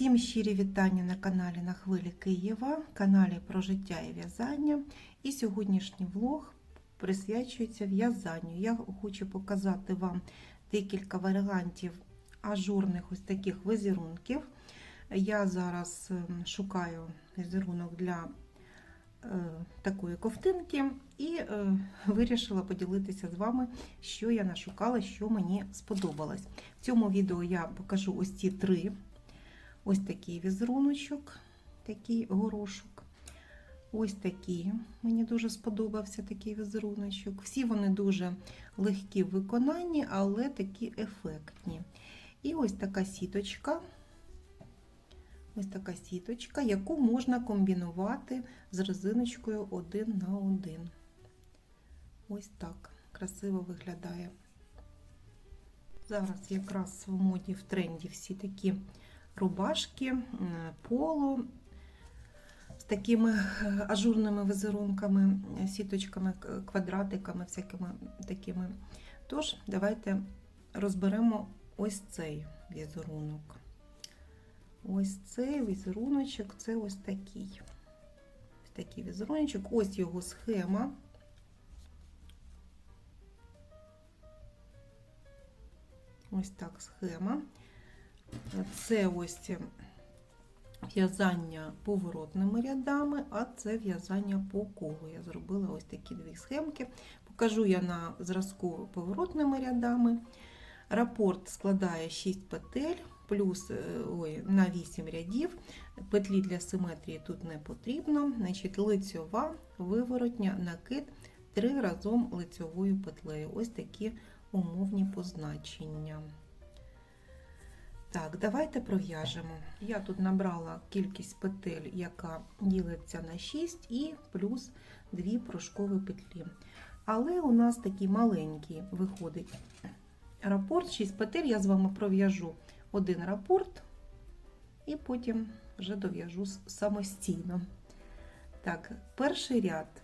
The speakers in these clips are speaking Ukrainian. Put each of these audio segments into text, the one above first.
Всім щирі вітання на каналі на хвилі Києва, каналі про життя і в'язання. І сьогоднішній влог присвячується в'язанню. Я хочу показати вам декілька варіантів ажурних ось таких візерунків. Я зараз ем, шукаю візерунок для е, такої ковтинки і е, вирішила поділитися з вами, що я нашукала, що мені сподобалось. В цьому відео я покажу ось ці три. Ось такий візеруночок, такий горошок. Ось такий. Мені дуже сподобався такий візеруночок. Всі вони дуже легкі в виконанні, але такі ефектні. І ось така сіточка. Ось така сіточка, яку можна комбінувати з резиночкою один на один. Ось так красиво виглядає. Зараз якраз в моді в тренді всі такі рубашки, поло з такими е, ажурними візерунками, сіточками, квадратиками, всякими такими. Тож, давайте розберемо ось цей візерунок. Ось цей візеруночок, це ось такий. Ось такий візеруночок, ось його схема. Ось так схема. Це ось в'язання поворотними рядами, а це в'язання по колу. Я зробила ось такі дві схемки. Покажу я на зразку поворотними рядами. Рапорт складає 6 петель, плюс ой, на 8 рядів. Петлі для симетрії тут не потрібно. Значить, Лицьова, виворотня, накид три разом лицьовою петлею. Ось такі умовні позначення. Так, давайте пров'яжемо. Я тут набрала кількість петель, яка ділиться на 6, і плюс 2 прошкові петлі. Але у нас такий маленький виходить рапорт, 6 петель. Я з вами пров'яжу один рапорт, і потім вже дов'яжу самостійно. Так, перший ряд.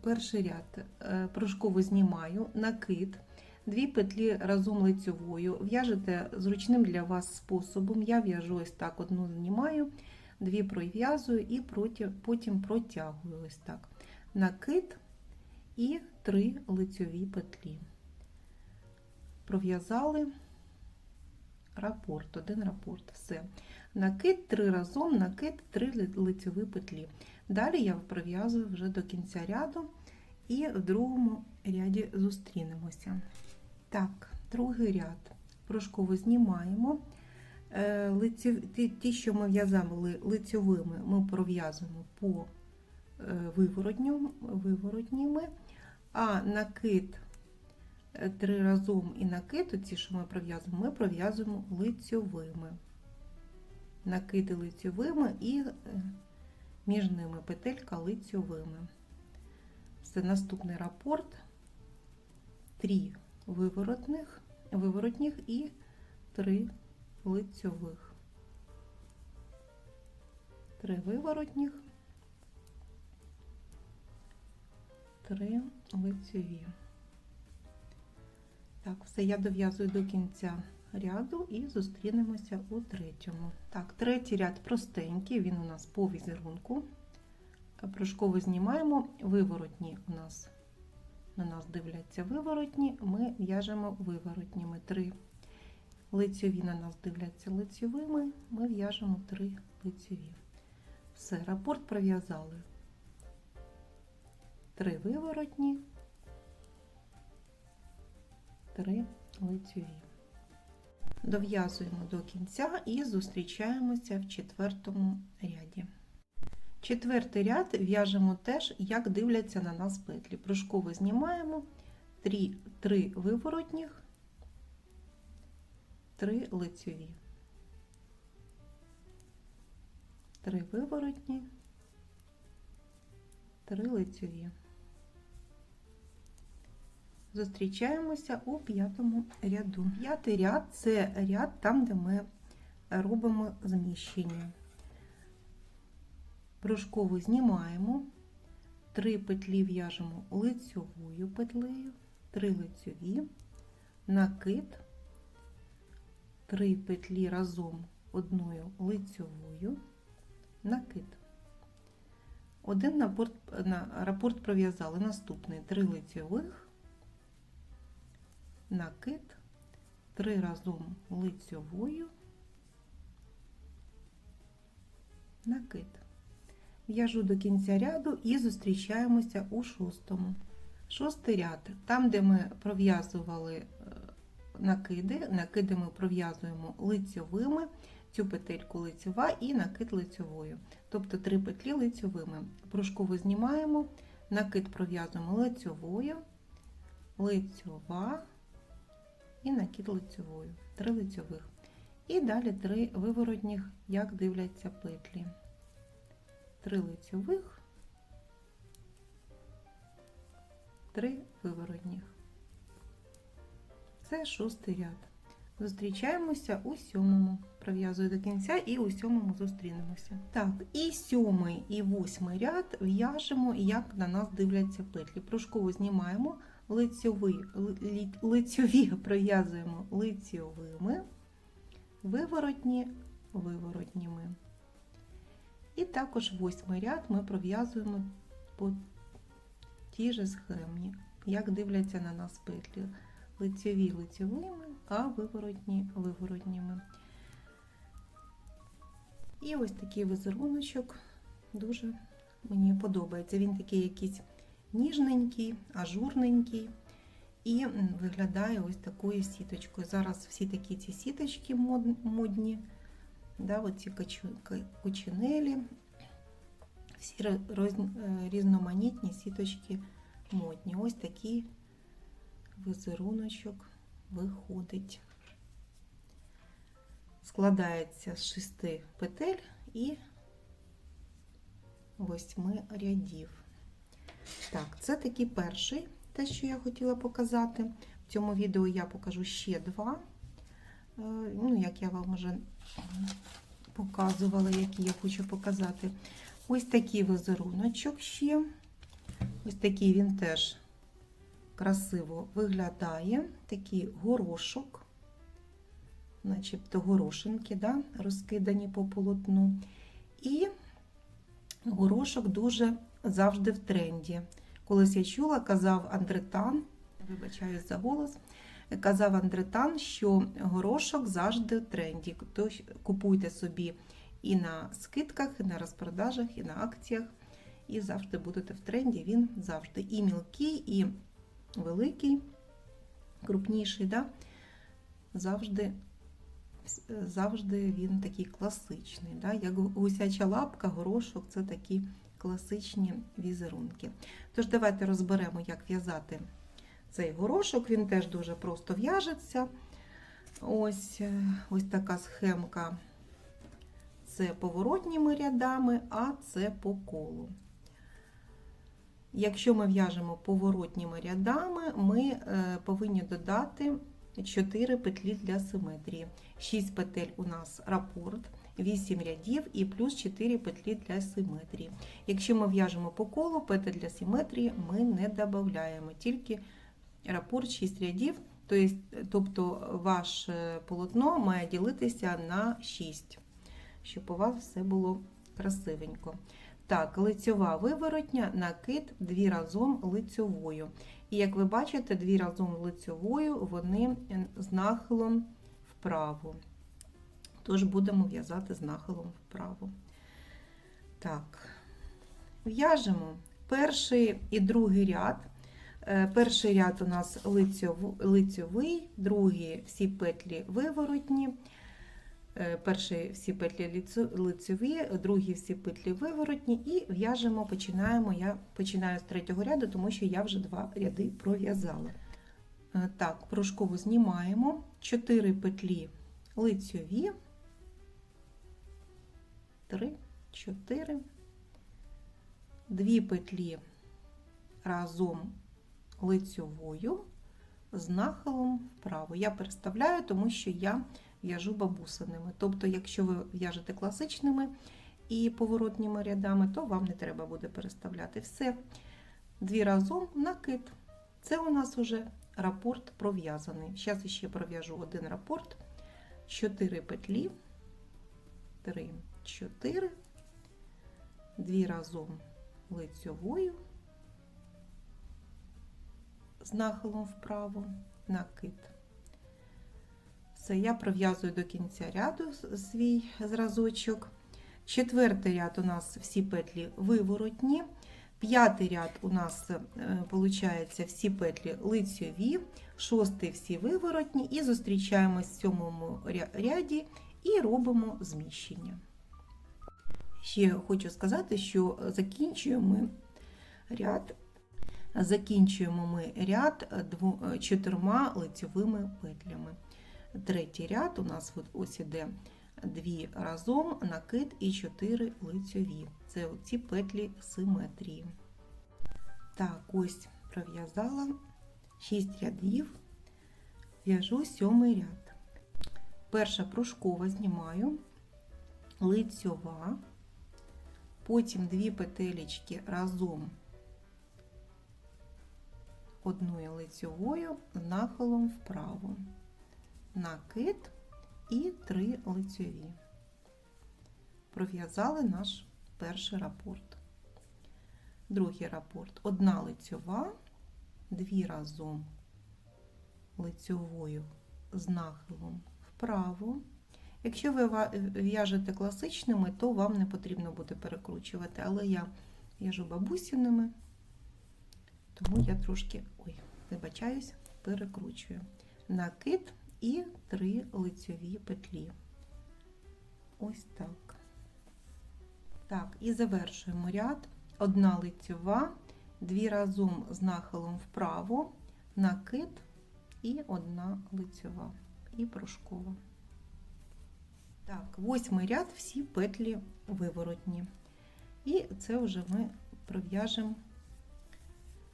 Перший ряд прошково знімаю, накид. Дві петлі разом лицьовою. В'яжете зручним для вас способом. Я в'яжу ось так, одну знімаю, дві пров'язую і потім протягую ось так. Накид і три лицьові петлі. Пров'язали рапорт, один рапорт. Все. Накид три разом, накид три лицьові петлі. Далі я пров'язую вже до кінця ряду. І в другому ряді зустрінемося. Так, другий ряд. Прошково знімаємо. Ті, ті, що ми в'язали лицьовими, ми пров'язуємо по виворотніми, а накид три разом і накид, ці, що ми пров'язуємо, ми пров'язуємо лицьовими. Накиди лицьовими і між ними петелька лицьовими. Це наступний рапорт. Три виворотних, виворотніх і три лицьових. Три виворотніх, три лицьові. Так, все я дов'язую до кінця ряду і зустрінемося у третьому. Так, третій ряд простенький, він у нас по візерунку. Прошково знімаємо, виворотні у нас на нас дивляться виворотні, ми в'яжемо виворотніми три лицьові на нас дивляться лицьовими, ми в'яжемо три лицьові. Все, рапорт пров'язали. Три виворотні, три лицьові. Дов'язуємо до кінця і зустрічаємося в четвертому ряді. Четвертий ряд в'яжемо теж, як дивляться на нас петлі. Прыжково знімаємо 3, 3 виворотніх, 3 лицьові. 3 виворотні, 3 лицьові. Зустрічаємося у п'ятому ряду. П'ятий ряд це ряд там, де ми робимо зміщення. Прошкову знімаємо, 3 петлі в'яжемо лицьовою петлею, 3 лицьові, накид, 3 петлі разом одною лицьовою, накид. Один рапорт, рапорт пров'язали. Наступний. 3 лицьових, накид, 3 разом лицьовою, накид. В'яжу до кінця ряду і зустрічаємося у шостому. Шостий ряд, там, де ми пров'язували е, накиди, накиди ми пров'язуємо лицьовими, цю петельку лицьова і накид лицьовою. Тобто три петлі лицьовими. Пружкову знімаємо, накид пров'язуємо лицьовою, лицьова і накид лицьовою. Три лицьових. І далі три виворотніх, як дивляться петлі. Три лицьових, три виворотніх. Це шостий ряд. Зустрічаємося у сьомому. Пров'язую до кінця і у сьомому зустрінемося. Так, і сьомий, і восьмий ряд в'яжемо, як на нас дивляться петлі. Пружкову знімаємо, лицьові, лицьові пров'язуємо лицьовими, виворотні виворотніми. І також восьмий ряд ми пров'язуємо по тій же схемі, як дивляться на нас петлі. Лицьові лицьовими, а виворотні виворотніми. І ось такий візеруночок дуже мені подобається. Він такий якийсь ніжненький, ажурненький і виглядає ось такою сіточкою. Зараз всі такі ці сіточки модні, да, качу- кучинелі, всі різноманітні сіточки модні. Ось такі візеруночок виходить. Складається з шести петель і восьми рядів. Так, це такий перший, те, що я хотіла показати. В цьому відео я покажу ще два. Е, Ну, як я вам вже показувала, які я хочу показати. Ось такий візеруночок ще. Ось такий він теж красиво виглядає. Такий горошок, начебто горошинки, да, розкидані по полотну. І горошок дуже завжди в тренді. Колись я чула, казав Андретан, вибачаюсь за голос, казав Андретан, що горошок завжди в тренді. Тож купуйте собі і на скидках, і на розпродажах, і на акціях. І завжди будете в тренді. Він завжди і мілкий, і великий, крупніший, да? завжди, завжди він такий класичний. Да? Як гусяча лапка, горошок це такі класичні візерунки. Тож, давайте розберемо, як в'язати цей горошок. Він теж дуже просто в'яжеться. Ось, е, ось така схемка. Це поворотніми рядами, а це по колу. Якщо ми в'яжемо поворотніми рядами, ми е, повинні додати 4 петлі для симетрії. 6 петель у нас рапорт, 8 рядів і плюс 4 петлі для симетрії. Якщо ми в'яжемо по колу, петель для симетрії ми не додаємо, тільки рапорт 6 рядів, тобто ваше полотно має ділитися на 6, щоб у вас все було красивенько. Так, лицьова виворотня, накид дві разом лицьовою. І як ви бачите, дві разом лицьовою вони з нахилом вправо. Тож будемо в'язати з нахилом вправо. Так, в'яжемо перший і другий ряд. Е, Перший ряд у нас лицьовий, другий всі петлі виворотні. Перші всі петлі лицеві, другі всі петлі виворотні, і в'яжемо, починаємо. Я починаю з третього ряду, тому що я вже два ряди пров'язала. Так, пружкову знімаємо 4 петлі лицьові, 3, 4, 2 петлі разом лицьовою з нахилом вправо. Я переставляю, тому що я в'яжу бабусиними. Тобто, якщо ви в'яжете класичними і поворотніми рядами, то вам не треба буде переставляти все. Дві разом накид. Це у нас вже рапорт пров'язаний. Зараз ще пров'яжу один рапорт, 4 петлі 3, 4, дві разом лицьовою, з нахилом вправо, накид. Все, я пров'язую до кінця ряду свій зразочок. Четвертий ряд у нас всі петлі виворотні. П'ятий ряд у нас виходить всі петлі лицьові, шостий всі виворотні, і зустрічаємось в сьомому ряді і робимо зміщення. Ще хочу сказати, що закінчуємо ряд, закінчуємо ми ряд чотирма лицьовими петлями. Третій ряд у нас ось іде дві разом, накид і чотири лицьові. Це ці петлі симетрії. Так, ось пров'язала 6 рядів, в'яжу сьомий ряд. Перша пружкова знімаю, лицьова, потім дві петелечки разом одною лицьовою нахилом вправо, накид і три лицьові. Пров'язали наш перший рапорт. Другий рапорт. Одна лицьова, дві разом лицьовою з нахилом вправо. Якщо ви в'яжете класичними, то вам не потрібно буде перекручувати, але я в'яжу бабусіними, тому я трошки, ой, вибачаюсь, перекручую. Накид і три лицьові петлі. Ось так. Так, і завершуємо ряд. Одна лицьова, дві разом з нахилом вправо, накид і одна лицьова і пружкова. Так, восьмий ряд всі петлі виворотні. І це вже ми пров'яжемо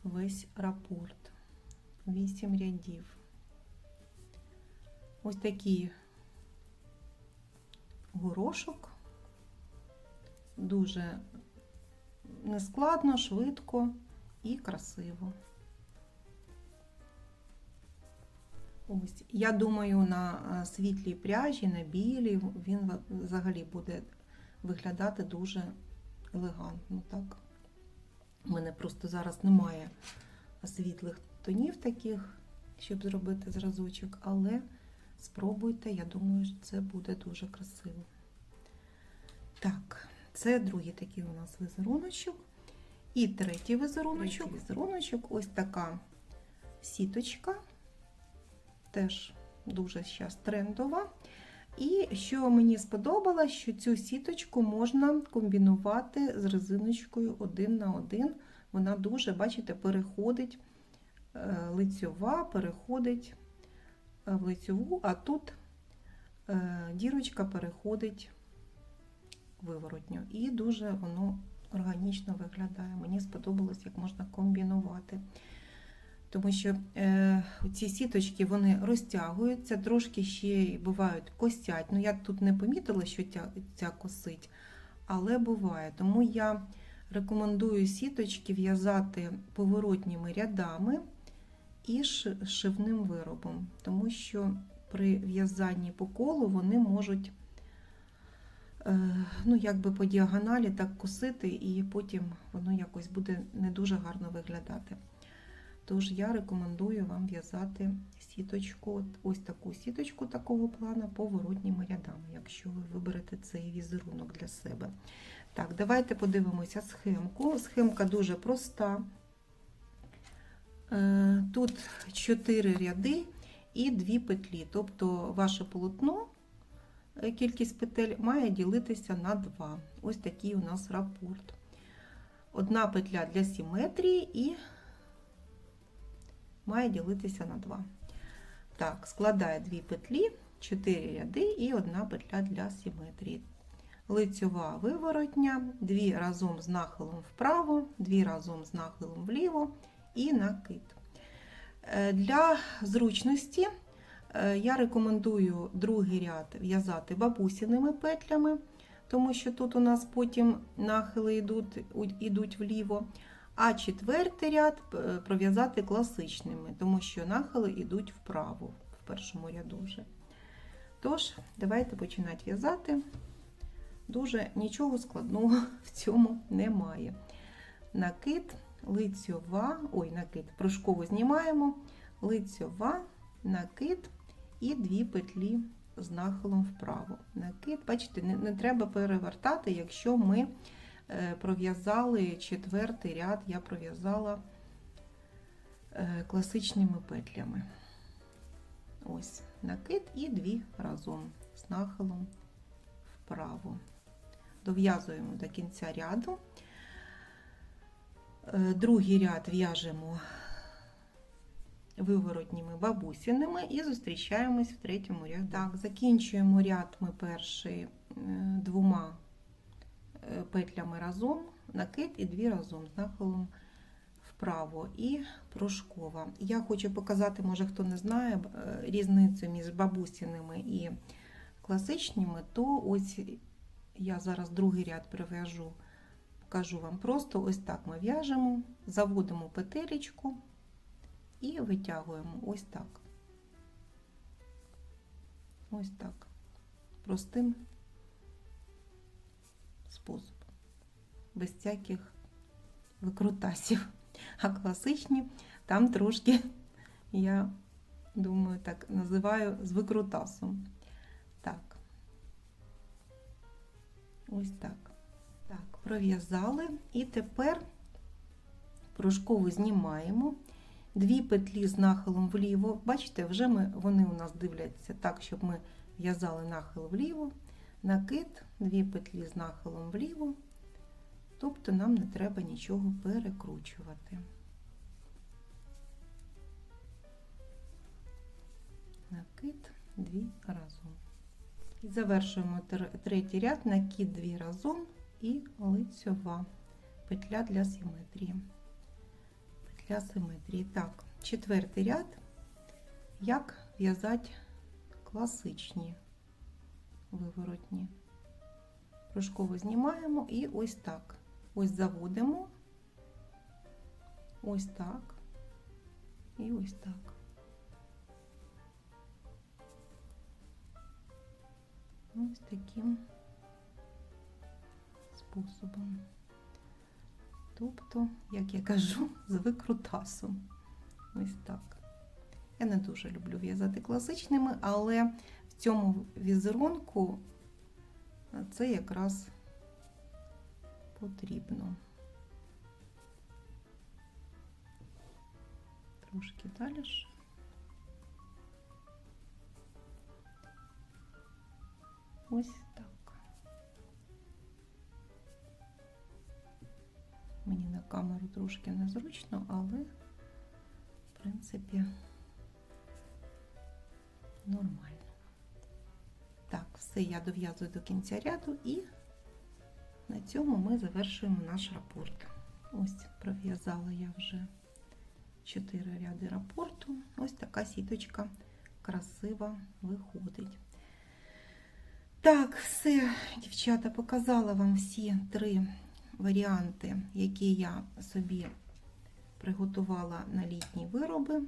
весь рапорт. Вісім рядів. Ось такий горошок. Дуже нескладно, швидко і красиво. Ось, я думаю, на е, світлій пряжі, на білій, він взагалі буде виглядати дуже елегантно. Так? У мене просто зараз немає світлих тонів таких, щоб зробити зразочок, але спробуйте, я думаю, що це буде дуже красиво. Так, це другий такий у нас візеруночок. І третій візеруночок. Візеруночок ось така сіточка теж дуже зараз трендова. І що мені сподобалось, що цю сіточку можна комбінувати з резиночкою один на один. Вона дуже, бачите, переходить е, лицьова, переходить е, в лицьову, а тут е, дірочка переходить виворотню. І дуже воно органічно виглядає. Мені сподобалось, як можна комбінувати тому що е, ці сіточки вони розтягуються, трошки ще бувають косять. Ну, я тут не помітила, що ця, ця косить, але буває. Тому я рекомендую сіточки в'язати поворотніми рядами і ши- шивним виробом, тому що при в'язанні по колу вони можуть е, ну, якби по діагоналі так косити, і потім воно якось буде не дуже гарно виглядати. Тож я рекомендую вам в'язати сіточку, ось таку сіточку такого плану поворотніми рядами, якщо ви виберете цей візерунок для себе. Так, давайте подивимося схемку. Схемка дуже проста. Е, Тут 4 ряди і 2 петлі. Тобто ваше полотно, е, кількість петель має ділитися на 2. Ось такий у нас рапорт. Одна петля для симетрії і має ділитися на 2. Так, складає 2 петлі, 4 ряди і одна петля для симетрії. Лицьова виворотня, 2 разом з нахилом вправо, 2 разом з нахилом вліво і накид. Е, Для зручності е, я рекомендую другий ряд в'язати бабусіними петлями, тому що тут у нас потім нахили йдуть, йдуть вліво. А четвертий ряд е, пров'язати класичними, тому що нахили йдуть вправо в першому ряду вже. Тож, давайте починати в'язати. Дуже нічого складного в цьому немає. Накид, лицьова, ой, накид, прыжкову знімаємо, лицьова, накид і дві петлі з нахилом вправо. Накид, бачите, не, не треба перевертати, якщо ми пров'язали четвертий ряд, я пров'язала е, класичними петлями. Ось накид і дві разом з нахилом вправо. Дов'язуємо до кінця ряду. Е, Другий ряд в'яжемо виворотніми бабусіними і зустрічаємось в третьому ряду. Так, закінчуємо ряд ми перший е, двома е, петлями разом, накид і дві разом з нахилом вправо і пружкова. Я хочу показати, може хто не знає, е, різницю між бабусіними і класичними, то ось я зараз другий ряд прив'яжу, покажу вам просто ось так ми в'яжемо, заводимо петелечку і витягуємо ось так. Ось так. Простим способом. Без всяких викрутасів. А класичні там трошки, я думаю, так називаю з викрутасом. Так. Ось так. Так, пров'язали. І тепер пружкову знімаємо. Дві петлі з нахилом вліво. Бачите, вже ми, вони у нас дивляться так, щоб ми в'язали нахил вліво, накид, дві петлі з нахилом вліво. Тобто нам не треба нічого перекручувати. Накид дві разом. І завершуємо третій ряд, накид дві разом і лицьова петля для симетрії. Петля симетрії. Так, четвертий ряд. Як в'язати класичні виворотні. Пружково знімаємо і ось так. Ось заводимо, ось так і ось так. Ось таким способом. Тобто, як я кажу, з викрутасом. Ось так. Я не дуже люблю в'язати класичними, але цьому візерунку це якраз потрібно. Трошки далі. ж. Ось так. Мені на камеру трошки незручно, але, в принципі, нормально. Так, все я дов'язую до кінця ряду і на цьому ми завершуємо наш рапорт. Ось пров'язала я вже 4 ряди рапорту. Ось така сіточка красива виходить. Так, все, дівчата, показала вам всі три варіанти, які я собі приготувала на літні вироби.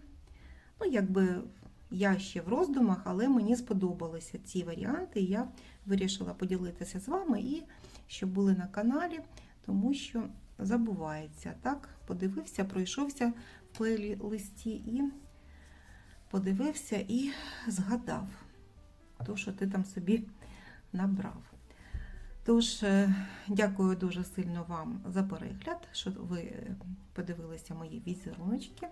Ну, якби я ще в роздумах, але мені сподобалися ці варіанти. і Я вирішила поділитися з вами і щоб були на каналі, тому що забувається. Так, подивився, пройшовся в плейлисті і подивився і згадав то, що ти там собі набрав. Тож, е, дякую дуже сильно вам за перегляд, що ви е, подивилися мої візеруночки.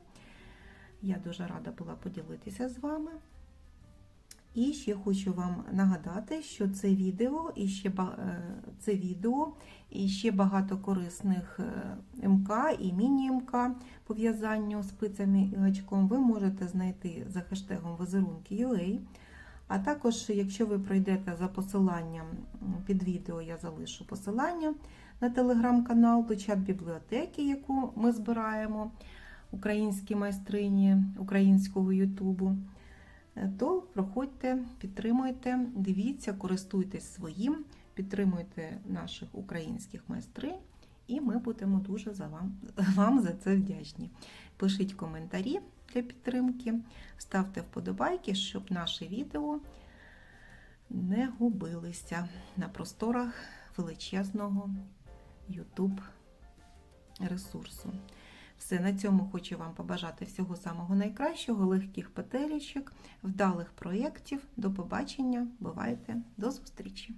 Я дуже рада була поділитися з вами. І ще хочу вам нагадати, що це відео і ще е, це відео і ще багато корисних е, МК і міні-МК по в'язанню спицями і гачком ви можете знайти за хештегом візерунки.ua. А також, якщо ви пройдете за посиланням під відео, я залишу посилання на телеграм-канал до чат-бібліотеки, яку ми збираємо, українські майстрині українського Ютубу, е, то проходьте, підтримуйте, дивіться, користуйтесь своїм, підтримуйте наших українських майстринь, і ми будемо дуже за вам, вам за це вдячні. Пишіть коментарі для підтримки, ставте вподобайки, щоб наше відео не губилися на просторах величезного YouTube ресурсу. Все, на цьому хочу вам побажати всього самого найкращого, легких петелічок, вдалих проєктів. До побачення, бувайте, до зустрічі!